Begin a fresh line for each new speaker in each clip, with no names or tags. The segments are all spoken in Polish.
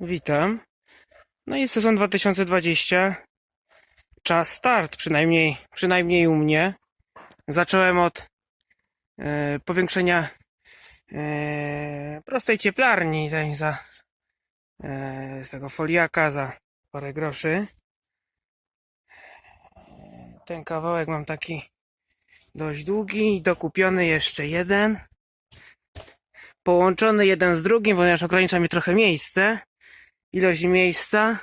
Witam. No i sezon 2020. Czas start, przynajmniej, przynajmniej u mnie. Zacząłem od e, powiększenia e, prostej cieplarni za e, z tego foliaka za parę groszy. Ten kawałek mam taki dość długi dokupiony jeszcze jeden. Połączony jeden z drugim, ponieważ ogranicza mi trochę miejsce ilość miejsca,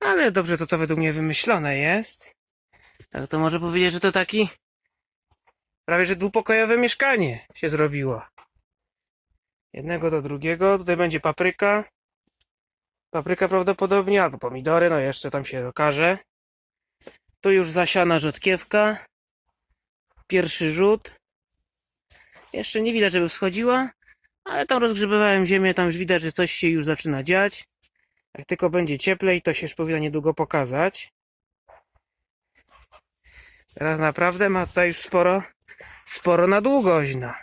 ale dobrze to to według mnie wymyślone jest. Tak to może powiedzieć, że to taki prawie że dwupokojowe mieszkanie się zrobiło. Jednego do drugiego, tutaj będzie papryka. Papryka prawdopodobnie, albo pomidory, no jeszcze tam się okaże. Tu już zasiana rzodkiewka. Pierwszy rzut. Jeszcze nie widać, żeby wschodziła, ale tam rozgrzebywałem ziemię, tam już widać, że coś się już zaczyna dziać. Jak tylko będzie cieplej, to się już powinno niedługo pokazać. Teraz naprawdę ma tutaj już sporo, sporo na długoźna.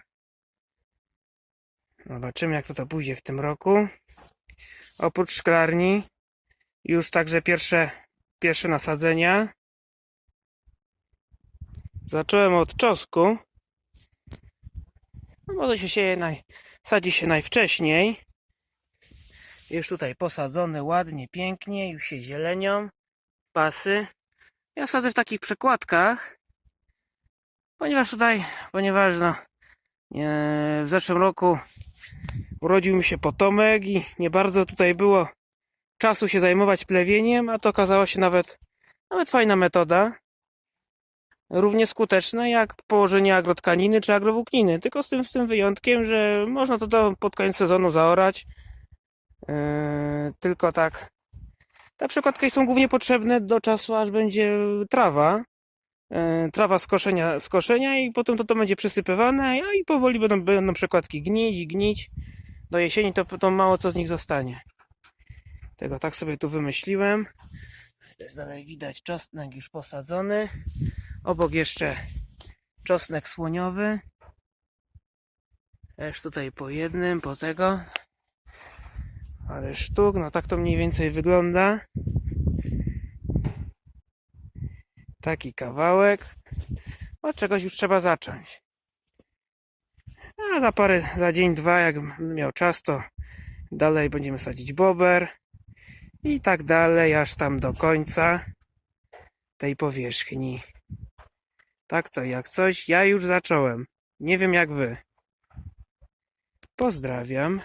Zobaczymy, jak to to pójdzie w tym roku. Oprócz szklarni, już także pierwsze, pierwsze nasadzenia. Zacząłem od czosku. No może się sieje naj, sadzi się najwcześniej. Już tutaj posadzony ładnie, pięknie, już się zielenią, pasy. Ja sadzę w takich przekładkach, ponieważ tutaj, ponieważ no, w zeszłym roku urodził mi się potomek i nie bardzo tutaj było czasu się zajmować plewieniem, a to okazała się nawet, nawet fajna metoda. Równie skuteczna jak położenie agrotkaniny czy agrowłókniny, tylko z tym, z tym wyjątkiem, że można to do, pod koniec sezonu zaorać, tylko tak. Te przekładki są głównie potrzebne do czasu, aż będzie trawa. Yy, trawa z koszenia, z koszenia i potem to, to będzie przesypywane, a i powoli będą, będą przekładki gnić gnić. Do jesieni to, to mało co z nich zostanie. Tego tak sobie tu wymyśliłem. Dalej widać czosnek już posadzony. Obok jeszcze czosnek słoniowy. Też tutaj po jednym, po tego. Ale sztuk, no tak to mniej więcej wygląda. Taki kawałek. Od czegoś już trzeba zacząć. A za parę, za dzień, dwa, jak miał czas, to dalej będziemy sadzić bober. I tak dalej, aż tam do końca tej powierzchni. Tak to jak coś, ja już zacząłem. Nie wiem jak wy. Pozdrawiam.